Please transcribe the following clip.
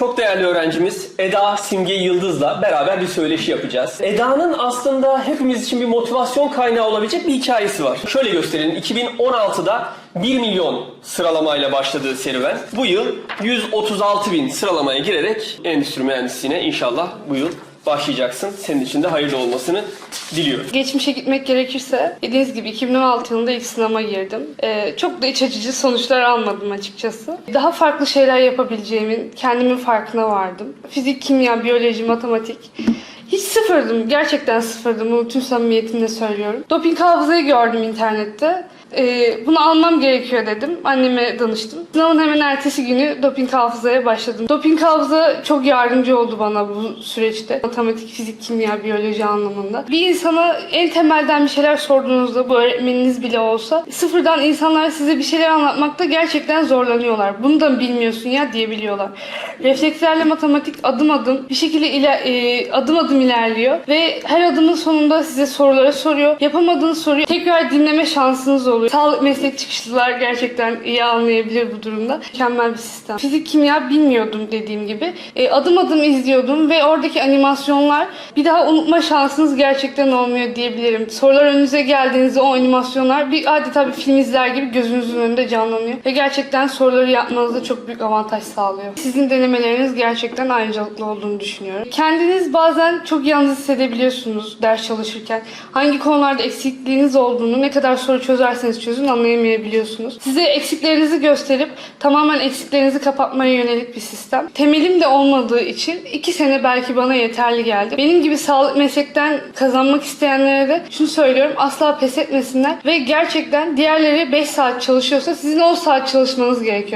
çok değerli öğrencimiz Eda Simge Yıldız'la beraber bir söyleşi yapacağız. Eda'nın aslında hepimiz için bir motivasyon kaynağı olabilecek bir hikayesi var. Şöyle gösterelim. 2016'da 1 milyon sıralamayla başladığı serüven bu yıl 136 bin sıralamaya girerek endüstri mühendisliğine inşallah bu yıl başlayacaksın. Senin için de hayırlı olmasını diliyorum. Geçmişe gitmek gerekirse dediğiniz gibi 2016 yılında ilk sınava girdim. Ee, çok da iç açıcı sonuçlar almadım açıkçası. Daha farklı şeyler yapabileceğimin kendimin farkına vardım. Fizik, kimya, biyoloji, matematik hiç sıfırdım. Gerçekten sıfırdım. Bunu tüm samimiyetimle söylüyorum. Doping hafızayı gördüm internette. Ee, bunu almam gerekiyor dedim. Anneme danıştım. Sınavın hemen ertesi günü doping hafızaya başladım. Doping hafıza çok yardımcı oldu bana bu süreçte. Matematik, fizik, kimya, biyoloji anlamında. Bir insana en temelden bir şeyler sorduğunuzda bu öğretmeniniz bile olsa sıfırdan insanlar size bir şeyler anlatmakta gerçekten zorlanıyorlar. Bunu da bilmiyorsun ya diyebiliyorlar. Reflekslerle matematik adım adım bir şekilde iler- e, adım adım ilerliyor ve her adımın sonunda size soruları soruyor. Yapamadığınız soruyu tekrar dinleme şansınız oluyor. Sağlık meslek çıkışlılar gerçekten iyi anlayabilir bu durumda. Mükemmel bir sistem. Fizik, kimya bilmiyordum dediğim gibi. E, adım adım izliyordum ve oradaki animasyonlar bir daha unutma şansınız gerçekten olmuyor diyebilirim. Sorular önünüze geldiğinizde o animasyonlar bir adeta bir film izler gibi gözünüzün önünde canlanıyor. Ve gerçekten soruları yapmanızda çok büyük avantaj sağlıyor. Sizin denemeleriniz gerçekten ayrıcalıklı olduğunu düşünüyorum. Kendiniz bazen çok yalnız hissedebiliyorsunuz ders çalışırken. Hangi konularda eksikliğiniz olduğunu ne kadar soru çözerseniz çözün anlayamayabiliyorsunuz. Size eksiklerinizi gösterip tamamen eksiklerinizi kapatmaya yönelik bir sistem. Temelim de olmadığı için iki sene belki bana yeterli geldi. Benim gibi sağlık meslekten kazanmak isteyenlere de şunu söylüyorum. Asla pes etmesinler ve gerçekten diğerleri 5 saat çalışıyorsa sizin 10 saat çalışmanız gerekiyor.